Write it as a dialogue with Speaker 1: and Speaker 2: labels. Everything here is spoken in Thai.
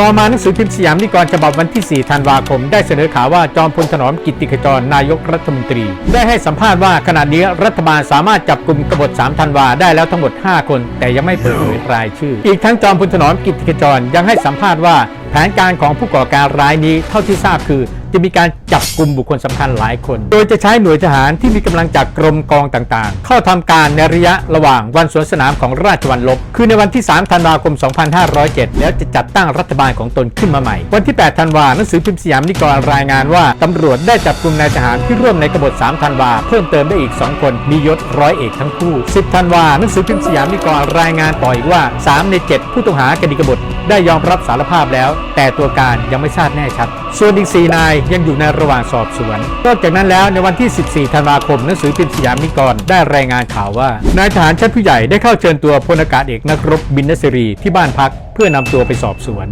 Speaker 1: ต่อมาหนังสือพิมพ์สยามนิกรฉบับวันที่ 4 ธันวาคม ได้เสนอข่าวว่าจอมพลถนอมกิติขจรนายกรัฐมนตรี ได้ให้สัมภาษณ์ว่าขณะนี้รัฐบาลสามารถจับกลุ่มกบฏ 3 ธันวาได้แล้วทั้งหมด 5 คน แต่ยังไม่เปิดเผยรายชื่อ อีกทั้งจอมพลถนอมกิติขจรยังให้สัมภาษณ์ว่า แผนการของผู้ก่อการร้ายนี้เท่าที่ทราบคือ จะมีการจับกลุ่มบุคคลสำคัญหลายคน โดยจะใช้หน่วยทหารที่มีกำลังจากกรมกองต่างๆ เข้าทำการในระยะระหว่างวันสวนสนามของราชวัลลบ คือในวันที่ 3 ธันวาคม 2507 แล้วจะจัดตั้งรัฐบาลของตนขึ้นมาใหม่ วันที่ 8 ธันวาหนังสือพิมพ์สยามนิกรรายงานว่าตำรวจได้จับกลุ่มนายทหารที่ร่วมในกบฏ 3 ธันวา เพิ่มเติมได้อีก 2 คนมียศร้อยเอกทั้งคู่ 10 ธันวาหนังสือพิมพ์สยามนิกรรายงานต่ออีกว่า 3 ใน 7 ผู้ต้องหาคดีกบฏได้ยอมรับสารภาพแล้วแต่ตัวการยังไม่ทราบแน่ชัด ส่วนอีก 4 นายยังอยู่ในระหว่างสอบสวน นอกจากนั้นแล้วในวันที่ 14 ธันวาคม หนังสือพิมพ์สยามนิกรได้รายงานข่าวว่านายทหารชั้นผู้ใหญ่ได้เข้าเชิญตัวพลอากาศเอกนักรบบินนสิรีที่บ้านพัก เพื่อนำตัวไปสอบสวน